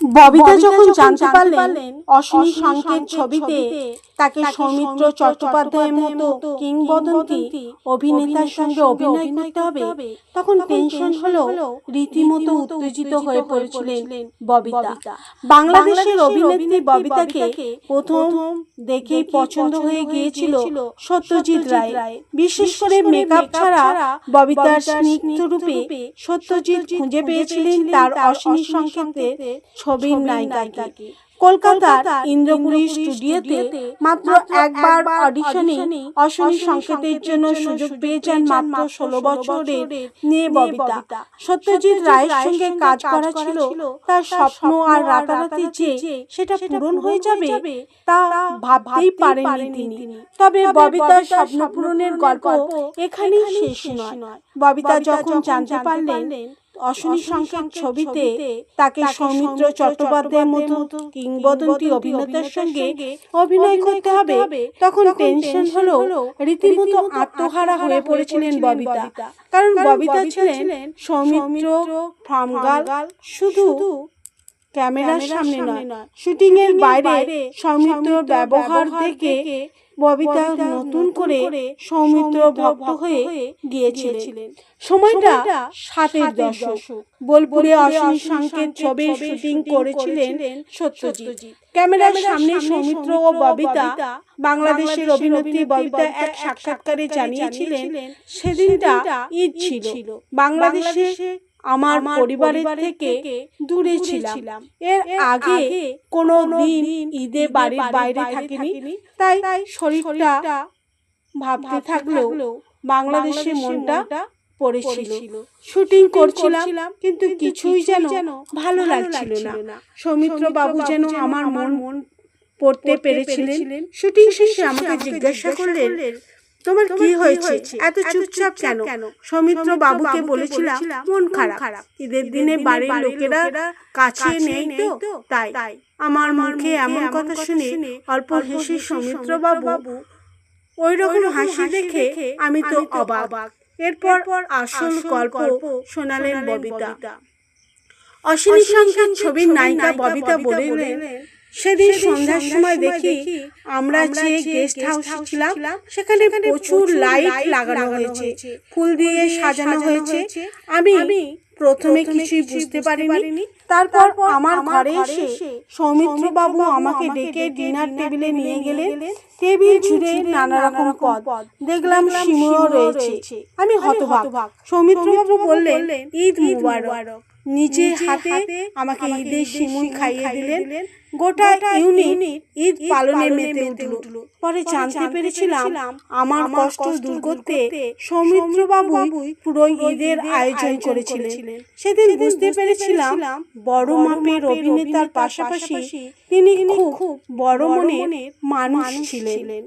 ববিতা যখন জানতে পারলেন অশ্বিনী সংকেত ছবিতে তাকে সৌমিত্র চট্টোপাধ্যায়ের মতো কিংবদন্তি অভিনেতার সঙ্গে অভিনয় করতে হবে তখন টেনশন হলো রীতিমতো উত্তেজিত হয়ে পড়েছিলেন ববিতা। বাংলাদেশের অভিনেত্রী ববিতাকে প্রথম দেখেই পছন্দ হয়ে গিয়েছিল সত্যজিৎ রায়। বিশেষ করে মেকআপ ছাড়া ববিতার স্নিগ্ধ রূপে সত্যজিৎ খুঁজে পেয়েছিলেন তার অশ্বিনী সংকেতের ছবির নায়িকাকে কলকাতার ইন্দ্রপুরী স্টুডিওতে মাত্র একবার অডিশনে অশ্বিনী সংকেতের জন্য সুযোগ পেয়েছেন মাত্র ষোলো বছরের মেয়ে ববিতা। সত্যজিৎ রায়ের সঙ্গে কাজ করা ছিল তার স্বপ্ন আর রাতারাতি যে সেটা পূরণ হয়ে যাবে তা ভাবতেই পারেননি তিনি। তবে ববিতার স্বপ্ন পূরণের গল্প এখানেই শেষ নয়। ববিতা যখন জানতে পারলেন অশ্বিনী সংকেত ছবিতে তাকে সৌমিত্র চট্টোপাধ্যায়ের মতো কিংবদন্তি অভিনেতার সঙ্গে অভিনয় করতে হবে। তখন টেনশন হলো রীতিমতো আত্মহারা হয়ে পড়েছিলেন ববিতা। কারণ ববিতা ছিলেন সৌমিত্র ফ্রামগাল। শুধু ক্যামেরার সামনে নয়। শুটিং এর বাইরে সৌমিত্রর ব্যবহার থেকে ববিতা নতুন করে সৌমিত্র ভক্ত হয়ে গিয়েছিলেন। সময়টা ষাটের দশক। বোলপুরে অসীম সংকেত ছবির শুটিং করেছিলেন সত্যজিৎ। ক্যামেরার সামনে সৌমিত্র ও ববিতা। বাংলাদেশের অভিনেত্রী ববিতা এক সাক্ষাৎকারে জানিয়েছিলেন। সেদিনটা ঈদ ছিল। বাংলাদেশে আমার পরিবারের থেকে দূরে ছিলাম। এর আগে কোনো দিন ঈদে বাড়ির বাইরে থাকিনি। তাই শরীরটা ভাবতে থাকলেও বাংলাদেশে মনটা পড়েছিল। শুটিং করছিলাম কিন্তু কিছুই যেন ভালো লাগছিল না। সৌমিত্র বাবু যেন আমার মন মন পড়তে পেরেছিলেন। শুটিং শেষে আমাকে জিজ্ঞাসা করলেন তোমার কি হয়েছে? এত চুপচাপ কেন? সৌমিত্র বাবুকে বলেছিলাম মন খারাপ। ঈদের দিনে বাড়ির লোকেরা কাছে নেই তো? তাই। আমার মুখে এমন কথা শুনে অল্প হেসে সৌমিত্র বাবু ওই রকম হাসি দেখে আমি তো অবাক। এরপর আসল গল্প শোনালেন ববিতা। অশ্বিনী সংকেত ছবির নায়িকা ববিতা বলিলেন সেদিন সন্ধ্যার সময় দেখি আমরা যে গেস্ট হাউসে ছিলাম সেখানে প্রচুর লাইট লাগানো হয়েছে। ফুল দিয়ে সাজানো হয়েছে। আমি প্রথমে কিছুই বুঝতে পারিনি। তারপর আমার ঘরে এসে সৌমিত্র বাবু আমাকে ডেকে ডিনার টেবিলে নিয়ে গেলেন। টেবিল জুড়ে নানা রকম পদ। দেখলাম সিমুও রয়েছে। আমি হতবাক সৌমিত্র বাবু বললেন ঈদ মুবারক। নিজে হাতে আমাকে ঈদের সিমুই খাইয়ে দিলেন। গোটা ইউনিট ঈদ পালনে মেতে উঠল। পরে জানতে পেরেছিলাম আমার কষ্ট দূর করতে সৌমিত্র বাবু পুরো ঈদের আয়োজন করেছিলেন। সেদিন বুঝতে পেরেছিলাম বড় মাপের অভিনেতার পাশাপাশি তিনি খুব বড় মনের মানুষ ছিলেন।